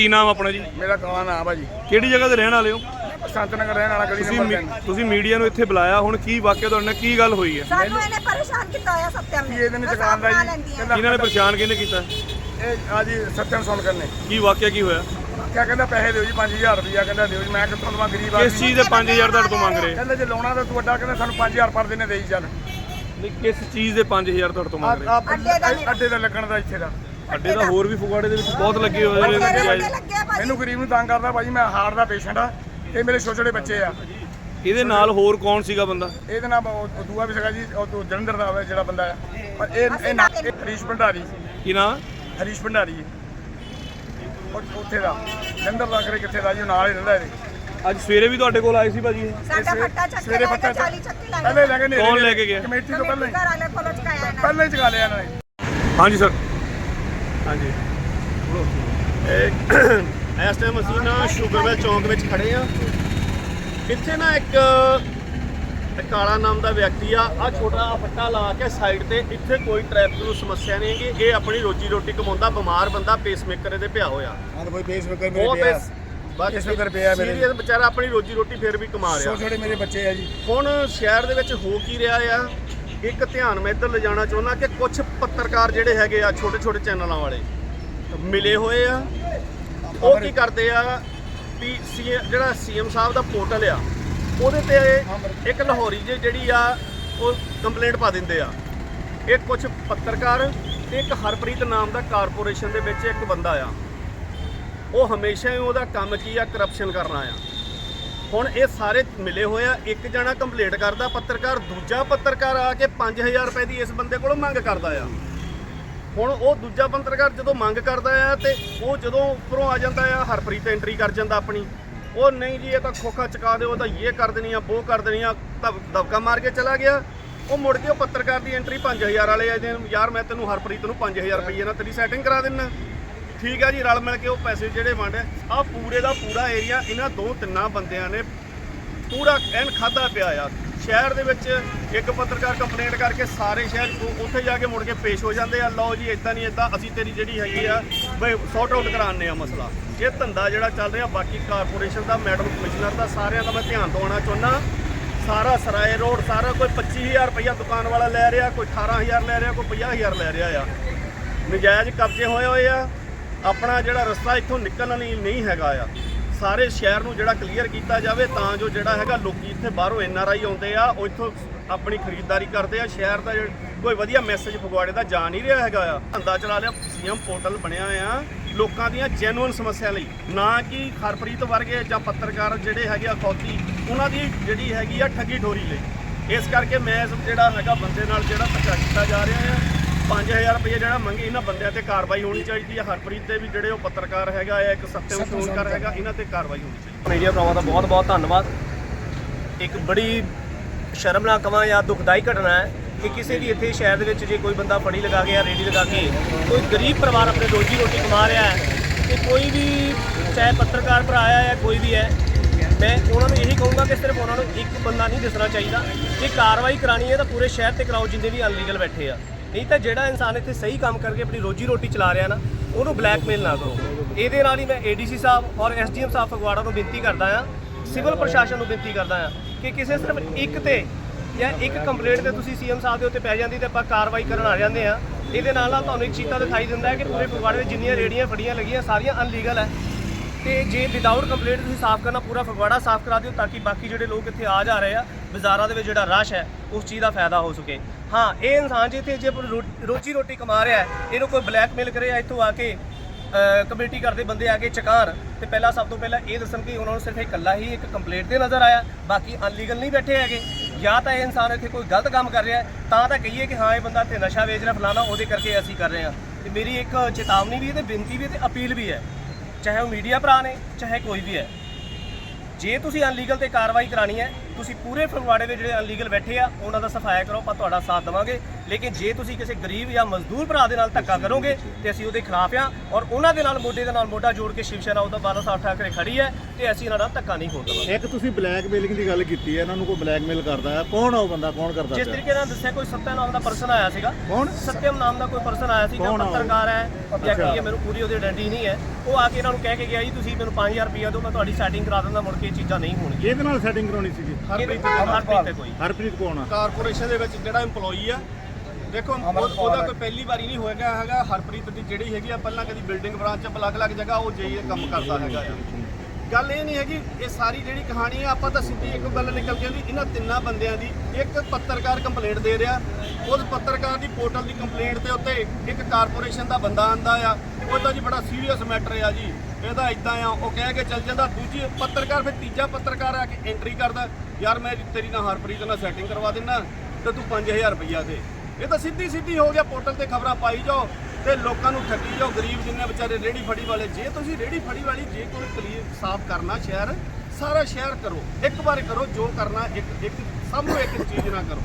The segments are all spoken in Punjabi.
ਕੀ ਨਾਮ ਆਪਣਾ ਜੀ? ਮੇਰਾ ਕਾਲਾ ਨਾਮ ਆ ਜੀ। ਕਿਹੜੀ ਜਗ੍ਹਾ ਤੇ ਰਹਿਣ ਵਾਲੇ ਹੋ? ਸੰਤ ਨਗਰ ਰਹਿਣ ਵਾਲਾ ਗਲੀ ਤੁਸੀਂ ਨੰਬਰ ਮੀ- 3 ਤੁਸੀਂ ਮੀਡੀਆ ਨੂੰ ਇੱਥੇ ਬੁਲਾਇਆ ਹੁਣ ਕੀ ਵਾਕਿਆ ਤੁਹਾਡੇ ਨਾਲ ਕੀ ਗੱਲ ਹੋਈ ਹੈ? ਸਾਨੂੰ ਇਹਨੇ ਪਰੇਸ਼ਾਨ ਕੀਤਾ ਹੋਇਆ ਸਤਿਆਮ ਨੇ। ਇਹਦੇ ਨੇ ਦੁਕਾਨ ਦਾ ਜੀ? ਇਹਨਾਂ ਨੇ ਪਰੇਸ਼ਾਨ ਕਿਹਨੇ ਕੀਤਾ? ਇਹ ਆ ਜੀ ਸਤਿਆਨ ਸੁਣ ਕਰਨੇ। ਕੀ ਵਾਕਿਆ ਕੀ ਹੋਇਆ? ਕਿਆ ਕਹਿੰਦਾ ਪੈਸੇ ਦਿਓ ਜੀ 5000 ਰੁਪਇਆ ਕਹਿੰਦਾ ਦਿਓ ਜੀ। ਮੈਂ ਕਿੱਥੋਂ ਦਵਾਂ ਗਰੀਬ ਕਿਸ ਆਦਮੀ ਚੀਜ਼ ਦੇ 5000 ਤੁਹਾਡੇ ਤੋਂ ਮੰਗ ਰਹੇ? ਕਹਿੰਦਾ ਜੇ ਲਾਉਣਾ ਤਾਂ ਤੂੰ ਵੱਡਾ ਕਹਿੰਦਾ ਸਾਨੂੰ 5000 ਪਰ ਦਿਨੇ ਦੇਈ ਚੱਲ। ਨਹੀਂ ਕਿਸ ਚੀਜ਼ ਦੇ 5000 ਤੁਹਾਡੇ ਤੋਂ ਆ ਮੰਗ ਰਹੇ? ਆ ਅੱਡੇ ਦਾ ਨਹੀਂ। ਅੱਡੇ ਦਾ ਲੱਗਣ ਦਾ ਇੱਥੇ ਦਾ। ਅੱਡੇ ਦਾ ਹੋਰ ਵੀ ਫਗਵਾੜੇ ਦੇ ਵਿੱਚ ਬਹੁਤ ਲੱਗੇ ਹੋਏ ਨੇ ਲੱਗੇ ਭਾਜੀ। ਮੈਨੂੰ ਗਰੀਬ ਨੂੰ ਤੰਗ ਕਰਦਾ ਭਾਜੀ ਮੈਂ ਹਾਰਟ ਦਾ ਪੇਸ਼ੈਂਟ ਆ ਤੇ ਮੇਰੇ ਛੋਟੇ ਛੋਟੇ ਬੱਚੇ ਆ। ਇਹਦੇ ਨਾਲ ਹੋਰ ਕੌਣ ਸੀਗਾ ਬੰਦਾ? ਇਹਦੇ ਨਾਲ ਉਹ ਦੂਆ ਵੀ ਸੀਗਾ ਜੀ ਉਹ ਤੋਂ ਜਲੰਧਰ ਦਾ ਵਾ ਜਿਹੜਾ ਬੰਦਾ ਆ। ਪਰ ਇਹ ਇਹ ਨਾ ਹਰੀਸ਼ ਭੰਡਾਰੀ। ਕੀ ਨਾਮ ਹਰੀਸ਼ ਭੰਡਾਰੀ ਉੱਥੇ ਦਾ। ਜਲੰਧਰ ਦਾ ਕਰੇ ਕਿੱਥੇ ਦਾ ਜੀ ਨਾਲ ਹੀ ਰਹਿੰਦਾ ਇਹਦੇ ਅੱਜ ਸਵੇਰੇ ਵੀ ਤੁਹਾਡੇ ਕੋਲ ਆਏ ਸੀ ਭਾਜੀ? ਸਾਡਾ ਫੱਟਾ ਚੱਕ ਸਵੇਰੇ ਫੱਟਾ ਕੇ 40 ਚੱਕੀ ਲੱਗ ਪਹਿਲੇ ਲੈ ਕੇ ਕੌਣ ਲੈ ਕੇ ਗਿਆ? ਕਮੇਟੀ ਤੋਂ ਪਹਿਲਾਂ ਹੀ। ਪਹਿਲਾਂ ਹੀ ਚਗਾ ਲਿਆ ਇਹਨਾਂ ਨੇ। ਹਾਂਜੀ ਸਰ। ਹਾਂਜੀ। ਇਸ ਟਾਈਮ ਅਸੀਂ ਨਾ ਸ਼ੂਗਰਵੈਲ ਚੌਂਕ ਵਿੱਚ ਖੜੇ ਆ ਇੱਥੇ ਨਾ ਇੱਕ ਕਾਲਾ ਨਾਮ ਦਾ ਵਿਅਕਤੀ ਆ। ਆ ਛੋਟਾ ਫੱਟਾ ਲਾ ਕੇ ਸਾਈਡ ਤੇ ਇੱਥੇ ਕੋਈ ਟ੍ਰੈਫਿਕ ਨੂੰ ਸਮੱਸਿਆ ਨਹੀਂ ਹੈਗੀ। ਇਹ ਆਪਣੀ ਰੋਜੀ ਰੋਟੀ ਕਮਾਉਂਦਾ ਬਿਮਾਰ ਬੰਦਾ ਪੇਸਮੇਕਰ ਇਹਦੇ ਪਿਆ ਹੋਇਆ। ਹਾਂ ਤਾਂ ਕੋਈ ਬੇਸ ਮੇਕਰ ਬਹੁਤ ਮੇਰੇ ਪਿਆ। ਇਸ ਬਸ ਪੇਸਮੇਕਰ ਪਿਆ ਮੇਰੇ। serious ਵਿਚਾਰਾ ਆਪਣੀ ਰੋਜੀ ਰੋਟੀ ਫਿਰ ਵੀ ਕਮਾ ਰਿਹਾ। ਛੋਟੇ ਛੋਟੇ ਮੇਰੇ ਬੱਚੇ ਆ ਜੀ। ਹੁਣ ਸ਼ਹਿਰ ਦੇ ਵਿੱਚ ਹੋ ਕੀ ਰਿਹਾ ਆ? ਇੱਕ ਧਿਆਨ ਮੈਂ ਇੱਧਰ ਲਿਜਾਣਾ ਚਾਹੁੰਦਾ ਕਿ ਕੁਝ ਪੱਤਰਕਾਰ ਜਿਹੜੇ ਹੈਗੇ ਆ ਛੋਟੇ ਛੋਟੇ ਚੈਨਲਾਂ ਵਾਲੇ, ਮਿਲੇ ਹੋਏ ਆ। ਉਹ ਕੀ ਕਰਦੇ ਆ ਵੀ ਸੀ ਜਿਹੜਾ ਸੀਐਮ ਸਾਹਿਬ ਦਾ ਪੋਰਟਲ ਆ, ਉਹਦੇ ਤੇ ਇੱਕ ਲਾਹੌਰੀ ਜਿਹੀ ਜਿਹੜੀ ਆ, ਉਹ ਕੰਪਲੇਂਟ ਪਾ ਦਿੰਦੇ ਆ। ਇਹ ਕੁਝ ਪੱਤਰਕਾਰ ਤੇ ਇੱਕ ਹਰਪ੍ਰੀਤ ਨਾਮ ਦਾ ਕਾਰਪੋਰੇਸ਼ਨ ਦੇ ਵਿੱਚ ਇੱਕ ਬੰਦਾ ਆ। ਉਹ ਹਮੇਸ਼ਾ ਹੀ ਉਹਦਾ ਕੰਮ ਕੀ ਆ, ਕਰਪਸ਼ਨ ਕਰਨਾ ਆ। ਹੁਣ ਇਹ ਸਾਰੇ ਮਿਲੇ ਹੋਏ ਆ, ਇੱਕ ਜਣਾ ਕੰਪਲੀਟ ਕਰਦਾ ਪੱਤਰਕਾਰ, ਦੂਜਾ ਪੱਤਰਕਾਰ ਆ ਕੇ 5000 ਰੁਪਏ ਦੀ ਇਸ ਬੰਦੇ ਕੋਲੋਂ ਮੰਗ ਕਰਦਾ ਆ। ਹੁਣ ਉਹ ਦੂਜਾ ਪੱਤਰਕਾਰ ਜਦੋਂ ਮੰਗ ਕਰਦਾ ਆ ਤੇ ਉਹ ਜਦੋਂ ਉੱਪਰੋਂ ਆ ਜਾਂਦਾ ਆ, ਹਰਪ੍ਰੀਤ ਐਂਟਰੀ ਕਰ ਜਾਂਦਾ ਆਪਣੀ। ਉਹ ਨਹੀਂ ਜੀ, ਇਹ ਤਾਂ ਖੋਖਾ ਚਕਾ ਦਿਓ, ਉਹ ਤਾਂ ਇਹ ਕਰ ਦੇਣੀ ਆ, ਉਹ ਕਰ ਦੇਣੀ ਆ ਦਬ- ਦਬਕਾ ਮਾਰ ਕੇ ਚਲਾ ਗਿਆ। ਉਹ ਮੁੜ ਕੇ ਉਹ ਪੱਤਰਕਾਰ ਦੀ ਐਂਟਰੀ 5000 ਵਾਲੇ ਆ, ਇਹਦੇ ਯਾਰ ਮੈਂ ਤੈਨੂੰ ਹਰਪ੍ਰੀਤ ਨੂੰ 5000 ਰੁਪਏ ਨਾਲ ਤੇਰੀ ਸੈਟਿੰਗ ਕਰਾ ਦਿੰਨਾ। ਠੀਕ ਆ ਜੀ, ਰਲ ਮਿਲ ਕੇ ਉਹ ਪੈਸੇ ਜਿਹੜੇ ਵੰਡ ਆ ਪੂਰੇ ਦਾ ਪੂਰਾ ਏਰੀਆ ਇਹਨਾਂ ਦੋ ਤਿੰਨਾਂ ਬੰਦਿਆਂ ਨੇ ਪੂਰਾ ਐਨ ਖਾਦਾ ਪਿਆ ਆ। ਸ਼ਹਿਰ ਦੇ ਵਿੱਚ ਇੱਕ ਪੱਤਰਕਾਰ ਕੰਪਲੇਂਟ ਕਰਕੇ ਸਾਰੇ ਸ਼ਹਿਰ ਉੱਥੇ ਜਾ ਕੇ ਮੁੜ ਕੇ ਪੇਸ਼ ਹੋ ਜਾਂਦੇ ਆ। ਲਓ ਜੀ ਇਦਾਂ ਨਹੀਂ ਇਦਾਂ ਅਸੀਂ ਤੇਰੀ ਜਿਹੜੀ ਹੈਗੀ ਆ, ਬਈ ਸੌਟ ਆਊਟ ਕਰਾਣੇ ਆ ਮਸਲਾ। ਇਹ ਧੰਦਾ ਜਿਹੜਾ ਚੱਲ ਰਿਹਾ, ਬਾਕੀ ਕਾਰਪੋਰੇਸ਼ਨ ਦਾ ਮੈਡਮ ਕਮਿਸ਼ਨਰ ਦਾ, ਸਾਰਿਆਂ ਦਾ ਮੈਂ ਧਿਆਨ ਦਿਵਾਉਣਾ ਚਾਹੁੰਦਾ। ਸਾਰਾ ਸਰਾਏ ਰੋਡ, ਸਾਰਾ ਕੋਈ 25000 ਰੁਪਇਆ ਦੁਕਾਨ ਵਾਲਾ ਲੈ ਰਿਹਾ, ਕੋਈ 18000 ਲੈ ਰਿਹਾ, ਕੋਈ 50000 ਲੈ ਰਿਹਾ ਆ। ਨਜਾਇਜ਼ ਕਬਜ਼ੇ ਹੋਏ ਹੋਏ ਆ। ਆਪਣਾ ਜਿਹੜਾ ਰਸਤਾ ਇੱਥੋਂ ਨਿਕਲਣ ਲਈ ਨਹੀਂ ਹੈਗਾ ਆ। ਸਾਰੇ ਸ਼ਹਿਰ ਨੂੰ ਜਿਹੜਾ ਕਲੀਅਰ ਕੀਤਾ ਜਾਵੇ, ਤਾਂ ਜੋ ਜਿਹੜਾ ਹੈਗਾ ਲੋਕੀ ਇੱਥੇ ਬਾਹਰੋਂ ਐਨ ਆਰ ਆਈ ਆਉਂਦੇ ਆ, ਉਹ ਇੱਥੋਂ ਆਪਣੀ ਖਰੀਦਦਾਰੀ ਕਰਦੇ ਆ। ਸ਼ਹਿਰ ਦਾ ਜਿਹੜਾ ਕੋਈ ਵਧੀਆ ਮੈਸੇਜ ਫਗਵਾੜੇ ਦਾ ਜਾ ਨਹੀਂ ਰਿਹਾ ਹੈਗਾ ਆ। ਧੰਦਾ ਚਲਾ ਲਿਆ, ਸੀਐਮ ਪੋਰਟਲ ਬਣਿਆ ਆ ਲੋਕਾਂ ਦੀਆਂ ਜੈਨੂਇਨ ਸਮੱਸਿਆ ਲਈ। ਨਾ ਕਿ ਹਰਪ੍ਰੀਤ ਵਰਗੇ ਜਾਂ ਪੱਤਰਕਾਰ ਜਿਹੜੇ ਹੈਗੇ ਆ ਖੌਤੀ ਉਹਨਾਂ ਦੀ ਜਿਹੜੀ ਹੈਗੀ ਆ ਠੱਗੀ ਠੋਰੀ ਲਈ। ਇਸ ਕਰਕੇ ਮੈਂ ਜਿਹੜਾ ਹੈਗਾ ਬੰਦੇ ਨਾਲ ਜਿਹੜਾ ਧੱਕਾ ਕੀਤਾ ਜਾ ਰਿਹਾ ਆ। 5000 ਰੁਪਏ ਜਿਹੜਾ ਮੰਗੇ ਇਹਨਾਂ ਬੰਦਿਆਂ ਤੇ ਕਾਰਵਾਈ ਹੋਣੀ ਚਾਹੀਦੀ ਹੈ ਹਰਪ੍ਰੀਤ ਦੇ ਵੀ ਜਿਹੜੇ ਉਹ ਪੱਤਰਕਾਰ ਹੈਗਾ ਆ ਇੱਕ ਸਤਿਅਮ ਸੋਨਕਰ ਹੈਗਾ ਇਹਨਾਂ ਤੇ ਕਾਰਵਾਈ ਹੋਣੀ ਚਾਹੀਦੀ। ਮੀਡੀਆ ਭਰਾਵਾਂ ਦਾ ਬਹੁਤ ਬਹੁਤ ਧੰਨਵਾਦ। ਇੱਕ ਬੜੀ ਸ਼ਰਮਨਾਕ ਕਵਾਂ ਜਾਂ ਦੁਖਦਾਈ ਘਟਨਾ ਹੈ ਕਿ ਕਿਸੇ ਵੀ ਇੱਥੇ ਸ਼ਹਿਰ ਦੇ ਵਿੱਚ ਜੇ ਕੋਈ ਬੰਦਾ ਫੜੀ ਲਗਾ ਕੇ ਜਾਂ ਰੇੜੀ ਲਗਾ ਕੇ ਕੋਈ ਗਰੀਬ ਪਰਿਵਾਰ ਆਪਣੇ ਰੋਜੀ ਰੋਟੀ ਕਮਾ ਰਿਹਾ ਹੈ ਤੇ ਕੋਈ ਵੀ ਚਾਹੇ ਪੱਤਰਕਾਰ ਭਰਾ ਹੈ ਜਾਂ ਕੋਈ ਵੀ ਹੈ ਮੈਂ ਉਹਨਾਂ ਨੂੰ ਇਹੀ ਕਹੂੰਗਾ ਕਿ ਸਿਰਫ ਉਹਨਾਂ ਨੂੰ ਇੱਕ ਬੰਦਾ ਨਹੀਂ ਦਿਸਣਾ ਚਾਹੀਦਾ। ਜੇ ਕਾਰਵਾਈ ਕਰਾਣੀ ਹੈ ਤਾਂ ਪੂਰੇ ਸ਼ਹਿਰ ਤੇ ਕਰਾਓ ਜਿੰਨੇ ਵੀ ਅਨਲੀਗਲ ਬੈਠੇ ਆ। ਨਹੀਂ ਤਾਂ ਜਿਹੜਾ ਇਨਸਾਨ ਇੱਥੇ ਸਹੀ ਕੰਮ ਕਰਕੇ ਆਪਣੀ ਰੋਜੀ ਰੋਟੀ ਚਲਾ ਰਿਹਾ ਨਾ, ਉਹਨੂੰ ਬਲੈਕਮੇਲ ਨਾ ਕਰੋ। ਇਹਦੇ ਨਾਲ ਹੀ ਮੈਂ ਏਡੀਸੀ ਸਾਹਿਬ ਔਰ ਐਸਡੀਐਮ ਸਾਹਿਬ ਫਗਵਾੜਾ ਨੂੰ ਬੇਨਤੀ ਕਰਦਾ ਆ ਸਿਵਲ ਪ੍ਰਸ਼ਾਸਨ ਨੂੰ ਬੇਨਤੀ ਕਰਦਾ ਆ ਕਿ ਕਿਸੇ ਸਿਰਫ ਇੱਕ ਤੇ ਜਾਂ ਇੱਕ ਕੰਪਲੇਂਟ ਤੇ ਤੁਸੀਂ ਸੀਐਮ ਸਾਹਿਬ ਦੇ ਉੱਤੇ ਪੈ ਜਾਂਦੀ ਤੇ ਆਪਾਂ ਕਾਰਵਾਈ ਕਰਨ ਆ ਜਾਂਦੇ ਆ ਇਹਦੇ ਨਾਲ ਨਾਲ ਤੁਹਾਨੂੰ ਇੱਕ ਚੀਤਾ ਦਿਖਾਈ ਦਿੰਦਾ ਹੈ ਕਿ ਪੂਰੇ ਫਗਵਾੜੇ ਵਿੱਚ ਜਿੰਨੀਆਂ ਰੇੜੀਆਂ ਫੜੀਆਂ ਲੱਗੀਆਂ, ਸਾਰੀਆਂ ਅਨਲੀਗਲ ਹੈ। ਤੇ ਜੇ ਵਿਦਆਊਟ ਕੰਪਲੇਂਟ ਤੁਸੀਂ ਸਾਫ਼ ਕਰਨਾ ਪੂਰਾ ਫਗਵਾੜਾ ਸਾਫ਼ ਕਰਾ ਦਿਓ ਤਾਂ ਕਿ ਬਾਕੀ ਜਿਹੜੇ ਲੋਕ ਇੱਥੇ ਆ ਜਾ ਰਹੇ ਆ ਬਾਜ਼ਾਰਾਂ ਦੇ ਵਿੱਚ ਜਿਹੜਾ ਰਸ਼ ਹੈ ਉਸ ਚੀਜ਼ ਦਾ ਫਾਇਦਾ ਹੋ ਸਕੇ। ਹਾਂ ਇਹ ਇਨਸਾਨ ਜੇ ਇੱਥੇ ਜੇ ਆਪਣੀ ਰੋ- ਰੋਜੀ ਰੋਟੀ ਕਮਾ ਰਿਹਾ ਇਹਨੂੰ ਕੋਈ ਬਲੈਕਮੇਲ ਕਰੇ ਇੱਥੋਂ ਆ ਕੇ ਅ, ਕਮੇਟੀ ਕਰਦੇ ਬੰਦੇ ਆ ਕੇ ਚਕਾਰ ਤੇ ਪਹਿਲਾਂ ਸਭ ਤੋਂ ਪਹਿਲਾਂ ਇਹ ਦੱਸਣ ਕਿ ਉਹਨਾਂ ਨੂੰ ਸਿਰਫ ਇਕੱਲਾ ਹੀ ਇੱਕ ਕੰਪਲੇਂਟ ਤੇ ਨਜ਼ਰ ਆਇਆ ਬਾਕੀ ਅਨਲੀਗਲ ਨਹੀਂ ਬੈਠੇ ਹੈਗੇ। ਜਾਂ ਤਾਂ ਇਹ ਇਨਸਾਨ ਇੱਥੇ ਕੋਈ ਗਲਤ ਕੰਮ ਕਰ ਰਿਹਾ ਤਾਂ ਤਾਂ ਕਹੀਏ ਕਿ ਹਾਂ ਇਹ ਬੰਦਾ ਤੇ ਨਸ਼ਾ ਵੇਚ ਰਿਹਾ ਫਲਾਣਾ ਉਹਦੇ ਕਰਕੇ ਅਸੀਂ ਕਰ ਰਹੇ ਹਾਂ। ਤੇ ਮੇਰੀ ਇੱਕ ਚੇਤਾਵਨੀ ਵੀ ਹੈ ਤੇ ਬੇਨਤੀ ਵੀ ਹੈ ਤੇ ਅਪੀਲ ਵੀ ਹੈ। ਚਾਹੇ ਉਹ ਮੀਡੀਆ ਭਰਾ ਨੇ, ਚਾਹੇ ਕੋਈ ਵੀ ਹੈ। ਜੇ ਤੁਸੀਂ ਅਨਲੀਗਲ ਤੇ ਕਾਰਵਾਈ ਕਰਾਣੀ ਹੈ, ਤੁਸੀਂ ਪੂਰੇ ਫਗਵਾੜੇ ਦੇ ਜਿਹੜੇ ਅਨਲੀਗਲ ਬੈਠੇ ਆ, ਉਹਨਾਂ ਦਾ ਸਫਾਇਆ ਕਰੋ, ਆਪਾਂ ਤੁਹਾਡਾ ਸਾਥ ਦੇਵਾਂਗੇ। ਲੇਕਿਨ ਜੇ ਤੁਸੀਂ ਕਿਸੇ ਗਰੀਬ ਜਾਂ ਮਜ਼ਦੂਰ ਭਰਾ ਦੇ ਨਾਲ ਧੱਕਾ ਕਰੋਗੇ ਤੇ ਅਸੀਂ ਉਹਦੇ ਖਿਲਾਫ ਆ ਔਰ ਉਹਨਾਂ ਦੇ ਨਾਲ ਮੋਢੇ ਦੇ ਨਾਲ ਮੋਢਾ ਜੋੜ ਕੇ ਸ਼ਿਵ ਸੈਨਾ ਉਹਦਾ 12 ਸਾਲ ਠਾਕਰੇ ਖੜੀ ਹੈ ਤੇ ਅਸੀਂ ਇਹਨਾਂ ਦਾ ਧੱਕਾ ਨਹੀਂ ਹੋਣ ਦੇਵਾਂਗੇ ਇੱਕ ਤੁਸੀਂ ਬਲੈਕਮੇਲਿੰਗ ਦੀ ਗੱਲ ਕੀਤੀ ਹੈ ਇਹਨਾਂ ਨੂੰ ਕੋਈ ਬਲੈਕਮੇਲ ਕਰਦਾ ਹੈ? ਕੌਣ ਆ ਉਹ ਬੰਦਾ? ਕੌਣ ਕਰਦਾ ਜਿਸ? ਤਰੀਕੇ ਨਾਲ ਦੱਸਿਆ ਕੋਈ ਸੱਤਿਆ ਨਾਮ ਦਾ ਪਰਸਨ ਆਇਆ ਸੀਗਾ। ਕੌਣ? ਸਤਿਅਮ ਨਾਮ ਦਾ ਕੋਈ ਪਰਸਨ ਆਇਆ ਸੀ ਜਾਂ ਕੌਣ ਆ ਉਹ? ਪੱਤਰਕਾਰ ਹੈ ਜਾਂ ਕੀ ਹੈ ਮੈਨੂੰ ਪੂਰੀ ਉਹਦੀ ਆਇਡੈਂਟੀ ਨਹੀਂ ਹੈ। ਉਹ ਆ ਕੇ ਇਹਨਾਂ ਨੂੰ ਕਹਿ ਕੇ ਗਿਆ ਜੀ ਤੁਸੀਂ ਮੈਨੂੰ 5000 ਰੁਪਏ ਦਿਓ ਮੈਂ ਤੁਹਾਡੀ ਸੈਟਿੰਗ ਕਰਾ ਦਿੰਦਾ ਮੁੜ ਕੇ ਇਹ ਚੀਜ਼ਾਂ ਨਹੀਂ ਹੋਣਗੀਆਂ। ਇਹਦੇ ਨਾਲ ਸੈਟਿੰਗ ਕਰਾਉਣੀ ਸੀਗੀ? ਹਰਪ੍ਰੀਤ ਹਰਪ੍ਰੀਤ ਕੋਈ। ਹਰਪ੍ਰੀਤ ਕੌਣ ਆ? ਕਾਰਪੋਰੇਸ਼ਨ ਦੇ ਵਿੱਚ ਜਿਹੜਾ EMPLOYE ਆ ਦੇਖੋ ਉਹ- ਉਹਦਾ ਕੋਈ ਪਹਿਲੀ ਵਾਰੀ ਨਹੀਂ ਹੋਏਗਾ ਹੈਗਾ ਹਰਪ੍ਰੀਤ ਦੀ ਜਿਹੜੀ ਹੈਗੀ ਆ ਪਹਿਲਾਂ ਕਦੀ ਬਿਲਡਿੰਗ ਬ੍ਰਾਂਚ ਚ ਅਲੱਗ-ਅਲੱਗ ਜਗ੍ਹਾ ਉਹ ਜਾਈਏ ਕੰਮ ਕਰਦਾ ਹੈਗਾ ਆ। ਗੱਲ ਇਹ ਨਹੀਂ ਹੈਗੀ ਇਹ ਸਾਰੀ ਜਿਹੜੀ ਕਹਾਣੀ ਆ ਆਪਾਂ ਤਾਂ ਸਿੱਧੀ ਇੱਕ ਗੱਲ ਨਿਕਲ ਕੇ ਆਉਂਦੀ ਇਹਨਾਂ ਤਿੰਨਾਂ ਬੰਦਿਆਂ ਦੀ ਇੱਕ ਪੱਤਰਕਾਰ ਕੰਪਲੇਂਟ ਦੇ ਰਿਹਾ। ਉਸ ਪੱਤਰਕਾਰ ਦੀ ਪੋਰਟਲ ਦੀ ਕੰਪਲੇਂਟ ਦੇ ਉੱਤੇ ਇੱਕ ਕਾਰਪੋਰੇਸ਼ਨ ਦਾ ਬੰਦਾ ਆਂਦਾ ਆ। ਉਹ ਤਾਂ ਜੀ ਬੜਾ ਸੀਰੀਅਸ ਮੈਟਰ ਆ ਜੀ। ਇਹਦਾ ਇਦਾਂ ਆ ਉਹ ਕਹਿ ਕੇ ਚੱਲ ਜਾਂਦਾ। ਦੂਜੀ ਪੱਤਰਕਾਰ ਫਿਰ ਤੀਜਾ ਪੱਤਰਕਾਰ ਆ ਕੇ ਐਂਟਰੀ ਕਰਦਾ। ਯਾਰ ਮੈਂ ਤੇਰੀ ਨਾਲ ਹਰਪ੍ਰੀਤ ਨਾਲ ਸੈਟਿੰਗ ਕਰਵਾ ਦਿੰਦਾ ਤੇ ਤੂੰ 5000 ਰੁਪਈਆ ਦੇ। ਇਹ ਤਾਂ ਸਿੱਧੀ ਸਿੱਧੀ ਹੋ ਗਿਆ ਪੋਰਟਲ ਤੇ ਖਬਰਾਂ ਪਾਈ ਜਾਓ ਤੇ ਲੋਕਾਂ ਨੂੰ ਠੱਗੀ ਜਾਓ ਗਰੀਬ ਜਿੰਨੇ ਵਿਚਾਰੇ ਰੇੜੀ ਫੜੀ ਵਾਲੇ ਜੇ ਤੁਸੀਂ ਰੇੜੀ ਫੜੀ ਵਾਲੀ ਜੇ ਕੋਈ ਕਲੀਅਰ ਸਾਫ਼ ਕਰਨਾ ਸ਼ਹਿਰ ਸਾਰਾ ਸ਼ਹਿਰ ਕਰੋ ਇੱਕ ਵਾਰ ਕਰੋ ਜੋ ਕਰਨਾ ਇੱਕ ਇੱਕ ਸਭ ਨੂੰ ਇੱਕ ਚੀਜ਼ ਨਾ ਕਰੋ।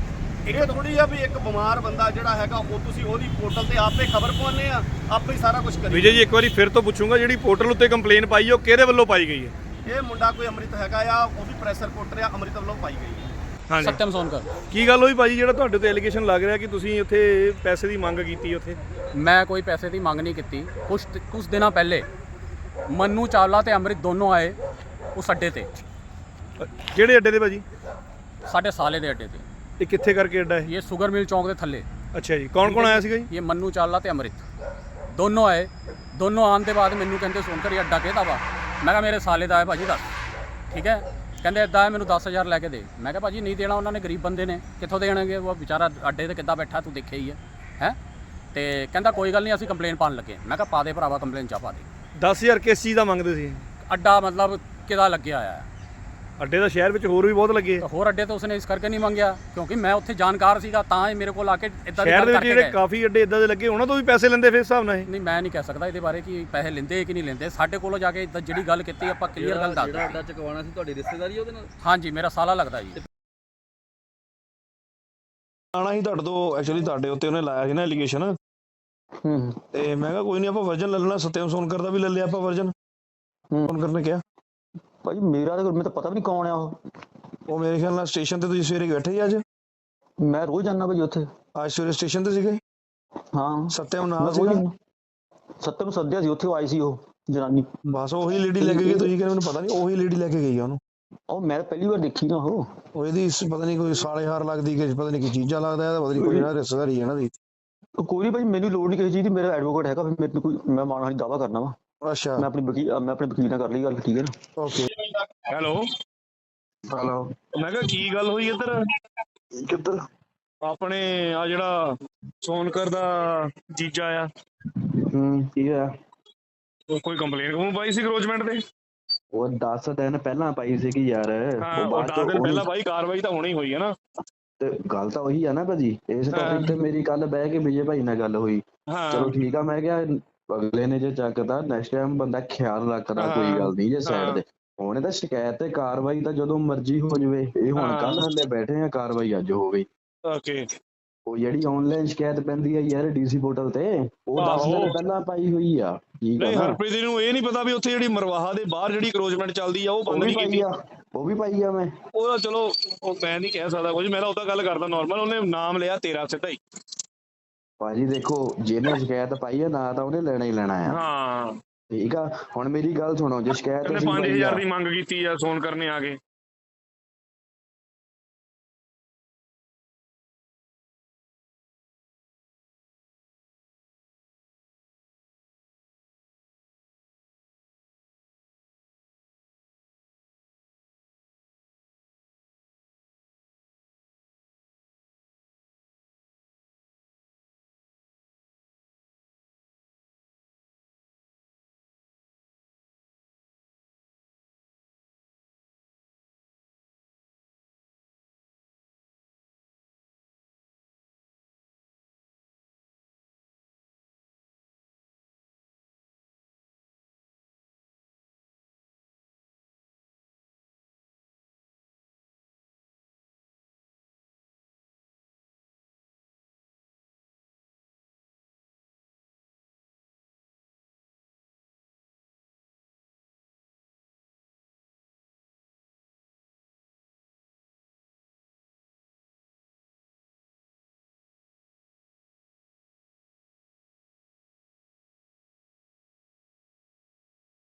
ਇਹ ਥੋੜੀ ਆ ਵੀ ਇੱਕ ਬਿਮਾਰ ਬੰਦਾ ਜਿਹੜਾ ਹੈਗਾ ਉਹ ਤੁਸੀਂ ਉਹਦੀ ਪੋਰਟਲ ਤੇ ਆਪੇ ਖਬਰ ਪਾਉਂਦੇ ਆ ਆਪੇ ਹੀ ਸਾਰਾ ਕੁਝ ਕਰੀ ਵਿਜੇ ਜੀ ਇੱਕ ਵਾਰੀ ਫਿਰ ਤੋਂ ਪੁੱਛੂੰਗਾ ਜਿਹੜੀ ਪੋਰਟਲ ਉੱਤੇ ਕੰਪਲੇਨ ਪਾਈ ਉਹ ਕਿਹਦੇ ਵੱਲੋਂ ਪਾਈ ਗਈ ਹੈ? ਇਹ ਮੁੰਡਾ ਕੋਈ ਅੰਮ੍ਰਿਤ ਹੈਗਾ ਆ ਉਹ ਵੀ ਪ੍ਰੈਸ ਰਿਪੋਰਟਰ ਆ ਅੰਮ੍ਰਿਤ ਵੱਲੋਂ ਪਾਈ ਗਈ ਹੈ। ਹਾਂਜੀ। ਸਤਿਅਮ ਸੋਨਕਰ ਕੀ ਗੱਲ ਹੋਈ ਭਾਜੀ? ਜਿਹੜਾ ਤੁਹਾਡੇ ਤੇ ਐਲੀਗੇਸ਼ਨ ਲੱਗ ਰਿਹਾ ਕਿ ਤੁਸੀਂ ਉੱਥੇ ਪੈਸੇ ਦੀ ਮੰਗ ਕੀਤੀ ਉੱਥੇ? ਮੈਂ ਕੋਈ ਪੈਸੇ ਦੀ ਮੰਗ ਨਹੀਂ ਕੀਤੀ। ਕੁਝ ਕੁਝ ਦਿਨਾਂ ਪਹਿਲੇ ਮੰਨੂ ਚਾਵਲਾ ਤੇ ਅੰਮ੍ਰਿਤ ਦੋਨੋਂ ਆਏ ਉਸ ਅੱਡੇ ਤੇ। ਕਿਹੜੇ ਅੱਡੇ ਤੇ ਭਾਜੀ? ਸਾਡੇ ਸਾਲੇ ਦੇ ਅੱਡੇ ਤੇ। ਇਹ ਕਿੱਥੇ ਕਰਕੇ ਅੱਡਾ ਹੈ ਇਹ ਸ਼ੂਗਰ ਮਿਲ ਚੌਂਕ ਦੇ ਥੱਲੇ। ਅੱਛਾ ਜੀ। ਕੌਣ ਕੌਣ ਆਇਆ ਸੀਗਾ ਜੀ? ਇਹ ਮੰਨੂ ਚਾਵਲਾ ਤੇ ਅੰਮ੍ਰਿਤ। ਦੋਨੋਂ ਆਏ। ਦੋਨੋਂ ਆਉਣ ਦੇ ਬਾਅਦ ਮੈਨੂੰ ਕਹਿੰਦੇ ਸੋਨਕਰ ਇਹ ਅੱਡਾ ਕਿਹਦਾ ਵਾ? ਮੈਂ ਕਿਹਾ ਮੇਰੇ ਸਾਲੇ ਦਾ ਹੈ ਭਾਜੀ ਦੱਸ। ਠੀਕ ਹੈ? ਕਹਿੰਦੇ ਇਦਾਂ ਹੈ ਮੈਨੂੰ 10000 ਲੈ ਕੇ ਦੇ। ਮੈਂ ਕਿਹਾ ਭਾਜੀ ਨਹੀਂ ਦੇਣਾ ਉਹਨਾਂ ਨੇ ਗਰੀਬ ਬੰਦੇ ਨੇ। ਕਿੱਥੋਂ ਦੇਣਗੇ? ਉਹ ਵਿਚਾਰਾ ਅੱਡੇ ਤੇ ਕਿੱਦਾਂ ਬੈਠਾ ਤੂੰ ਦੇਖਿਆ ਹੀ ਹੈ ਹੈ? ਤੇ ਕਹਿੰਦਾ ਕੋਈ ਗੱਲ ਨਹੀਂ ਅਸੀਂ ਕੰਪਲੇਨ ਪਾਣ ਲੱਗੇ। ਮੈਂ ਕਿਹਾ ਪਾ ਦੇ ਭਰਾਵਾ ਕੰਪਲੇਨ ਚਾ ਪਾ ਦੇ। 10000 ਕਿਸ ਚੀਜ਼ ਦਾ ਮੰਗਦੇ ਸੀ? ਅੱਡਾ ਮਤਲਬ ਕਿਹਦਾ ਲੱਗਿਆ ਹੋਇਆ ਹੈ? ਅੱਡੇ ਦਾ ਸ਼ਹਿਰ ਵਿੱਚ ਹੋਰ ਵੀ ਬਹੁਤ ਲੱਗੇ ਤਾਂ ਹੋਰ ਅੱਡੇ ਤੋਂ ਉਸਨੇ ਇਸ ਕਰਕੇ ਨਹੀਂ ਮੰਗਿਆ ਕਿਉਂਕਿ ਮੈਂ ਉੱਥੇ ਜਾਣਕਾਰ ਸੀਗਾ ਤਾਂ ਇਹ ਮੇਰੇ ਕੋਲ ਆ ਕੇ ਇਦਾਂ ਦੀ ਸ਼ਹਿਰ ਗੱਲ ਦੇ ਵਿੱਚ ਕਰਕੇ ਜਿਹੜੇ ਗਏ। ਕਾਫੀ ਅੱਡੇ ਇਦਾਂ ਦੇ ਲੱਗੇ ਉਹਨਾਂ ਤੋਂ ਵੀ ਪੈਸੇ ਲੈਂਦੇ ਫਿਰ ਹਿਸਾਬ ਨਾਲ ਇਹ? ਨਹੀਂ ਮੈਂ ਨਹੀਂ ਕਹਿ ਸਕਦਾ ਇਹਦੇ ਬਾਰੇ ਕਿ ਪੈਸੇ ਲੈਂਦੇ ਕਿ ਨਹੀਂ ਲੈਂਦੇ। ਸਾਡੇ ਕੋਲੋਂ ਜਾ ਕੇ ਏਦਾਂ ਜਿਹੜੀ ਗੱਲ ਕੀਤੀ ਆਪਾਂ ਕਲੀਅਰ ਗੱਲ ਦੱਸ ਜਿਹੜਾ ਅੱਡਾ ਚਕਵਾਉਣਾ ਸੀ ਤੁਹਾਡੀ ਰਿਸ਼ਤੇਦਾਰੀ ਉਹਦੇ ਨਾਲ? ਹਾਂਜੀ ਮੇਰਾ ਸਾਲਾ ਲੱਗਦਾ ਜੀ। ਆਣਾ ਹੀ ਤੁਹਾਡੇ ਤੋਂ ਐਕਚੁਅਲੀ ਤੁਹਾਡੇ ਉੱਤੇ ਉਹਨੇ ਲਾਇਆ ਸੀ ਨਾ ਐਲੀਗੇਸ਼ਨ ਹੂੰ। ਤੇ ਮੈਂ ਕਿਹਾ ਕੋਈ ਨਹੀਂ ਆਪਾਂ ਵਰਜਨ ਲੈ ਲੈਣਾ ਸਤਿਅਮ ਸੋਨਕਰ ਦਾ ਵੀ ਲੈ ਲਿਆ ਆਪਾਂ ਵਰਜਨ ਹੂੰ। ਸੋਨਕਰ ਨੇ ਕਿਹਾ। ਭਾਈ ਮੇਰਾ ਤਾਂ ਮੈਨੂੰ ਤਾਂ ਪਤਾ ਵੀ ਨਹੀਂ ਕੌਣ ਆ ਉਹ। ਉਹ ਮੇਰੇ ਖਿਆਲ ਨਾਲ ਸਟੇਸ਼ਨ ਤੇ ਤੁਸੀਂ ਸਵੇਰੇ ਬੈਠੇ ਸੀ ਅੱਜ? ਮੈਂ ਰੋਜ਼ ਜਾਂਦਾ ਭਾਈ ਉੱਥੇ। ਅੱਜ ਸਵੇਰੇ ਸਟੇਸ਼ਨ ਤੇ ਸੀਗੇ? ਹਾਂ। ਸਤਿਅਮ ਮੈਂ ਨਾਲ ਸੀਗਾ? ਨੂੰ ਸੱਦਿਆ ਸੀ ਉੱਥੇ ਆਈ ਸੀ ਉਹ ਜਨਾਨੀ। ਬਸ ਉਹੀ ਲੇਡੀ ਲੈ ਕੇ ਗਈ ਤੁਸੀਂ ਕਹਿੰਦੇ ਮੈਨੂੰ ਪਤਾ ਨਹੀਂ ਉਹੀ ਲੇਡੀ ਲੈ ਕੇ ਗਈ ਆ ਉਹਨੂੰ। ਉਹ ਮੈਂ ਪਹਿਲੀ ਵਾਰ ਦੇਖੀ ਨਾ ਉਹ। ਉਹ ਇਹਦੀ ਇਸ- ਪਤਾ ਨਹੀਂ ਕੋਈ ਸਾਲੇ ਹਾਰ ਲੱਗਦੀ ਕਿ ਪਤਾ ਨਹੀਂ ਕੀ ਚੀਜ਼ਾਂ ਲੱਗਦਾ ਇਹਦਾ ਪਤਾ ਨਹੀਂ ਕੋਈ ਨਾ ਰਿਸ਼ਤੇਦਾਰੀ ਹੈ ਨਾ ਦੀ। ਕੋਈ ਨਹੀਂ ਭਾਈ ਮੈਨੂੰ ਲੋੜ ਨਹੀਂ ਕਿਸੇ ਚੀਜ਼ ਦੀ ਮੇਰਾ ਐਡਵੋਕੇਟ ਹੈਗਾ ਫਿਰ ਮੇਰੇ ਕੋਈ ਮੈਂ ਮਾਨਹਾਨੀ ਦਾਵਾ ਕਰਨਾ ਵਾ। ਅੱਛਾ। ਮੈਂ ਆਪਣੀ ਵਕੀਲ ਮੈਂ ਆਪਣੇ ਵਕੀਲ ਨਾਲ ਕਰ ਲਈ ਗੱਲ ਠੀਕ ਹੈ ਨਾ। Okay hello. ਹਲੋ। ਮੈਂ ਕਿਹਾ ਕੀ ਗੱਲ ਹੋਈ ਇੱਧਰ? ਕਿੱਧਰ? ਆਪਣੇ ਆ ਜਿਹੜਾ ਸੋਨਕਰ ਦਾ ਜੀਜਾ ਆ। ਹੂੰ ਕੀ ਹੈ ਉਹ ਕੋਈ ਕੰਪਲੇਨ ਕਮੂ ਪਾਈ ਸੀ ਕਰੋਚਮੈਂਟ ਤੇ? ਉਹ 10 ਦਿਨ ਪਹਿਲਾਂ ਪਾਈ ਸੀ ਕਿ ਯਾਰ। ਹਾਂ ਉਹ ਬਾਅਦ 10 ਚੋਂ ਦਿਨ ਪਹਿਲਾਂ ਬਾਈ ਕਾਰਵਾਈ ਤਾਂ ਹੋਣੀ ਹੋਈ ਹੈ ਨਾ। ਤੇ ਗੱਲ ਤਾਂ ਉਹੀ ਆ ਨਾ ਭਾਜੀ। ਇਸ ਟੌਪਿਕ ਤੇ ਮੇਰੀ ਕੱਲ ਬਹਿ ਕੇ ਵਿਜੇ ਭਾਈ ਨਾਲ ਗੱਲ ਹੋਈ। ਚਲੋ ਠੀਕ ਆ ਮੈਂ ਕਿਹਾ ਅਗਲੇ ਨੇ ਜੇ ਚੱਕਦਾ ਨੈਕਸਟ ਟਾਈਮ ਬੰਦਾ ਖਿਆਲ ਰੱਖਦਾ। ਕੋਈ ਗੱਲ ਨਹੀਂ ਜੇ। ਸਾਈਡ ਤੇ। ਉਹਨੇ ਤਾਂ ਸ਼ਿਕਾਇਤ ਤੇ ਕਾਰਵਾਈ ਤਾਂ ਜਦੋਂ ਮਰਜ਼ੀ ਹੋ ਜਵੇ। ਇਹ ਹੁਣ। ਕੱਲ ਹੱਲੇ ਬੈਠੇ ਆ ਕਾਰਵਾਈ ਅੱਜ ਹੋ ਗਈ। ਓਕੇ। ਉਹ ਜਿਹੜੀ ਆਨਲਾਈਨ ਸ਼ਿਕਾਇਤ ਪੈਂਦੀ ਆ ਯਾਰ ਡੀਸੀ ਪੋਰਟਲ ਤੇ ਉਹ 10 ਆਹੋ। ਦਿਨ ਪਹਿਲਾਂ ਪਾਈ ਹੋਈ ਆ। ਠੀਕ ਆ ਨਹੀਂ ਨਾ ਹਰਪ੍ਰੀਤ ਨੂੰ ਇਹ ਨਹੀਂ ਪਤਾ ਵੀ ਉੱਥੇ ਜਿਹੜੀ ਮਰਵਾਹਾ ਦੇ ਬਾਹਰ ਜਿਹੜੀ ਕਰੋਚਮੈਂਟ ਚੱਲਦੀ ਆ ਉਹ ਉਹ ਬੰਦ ਨਹੀਂ ਕੀਤੀ। ਆ ਉਹ ਵੀ ਪਾਈ ਆ ਮੈਂ। ਉਹਦਾ ਚਲੋ ਉਹ ਮੈਂ ਨਹੀਂ ਕਹਿ ਸਕਦਾ ਕੁਝ ਮੈਂ ਤਾਂ ਉਹਦਾ ਗੱਲ ਕਰਦਾ ਨਾਰਮਲ ਉਹਨੇ ਨਾਮ ਲਿਆ ਤੇਰਾ ਸਿੱਧਾ ਹੀ। ਭਾਜੀ ਦੇਖੋ ਜਿਹਨੇ ਸ਼ਿਕਾਇਤ ਪਾਈ ਆ ਨਾ ਤਾਂ ਉਹਨੇ ਲੈਣਾ ਹੀ ਲੈਣਾ ਆ। ਹਾਂ। ਠੀਕ ਆ? ਹੁਣ ਮੇਰੀ ਗੱਲ ਸੁਣੋ ਜੇ ਸ਼ਿਕਾਇਤ ਉਹਨੇ ਅਸੀਂ ਪਾਈ 5000 ਆ। ਦੀ ਮੰਗ ਕੀਤੀ ਆ ਸੋਨਕਰ ਨੇ ਆ ਕੇ।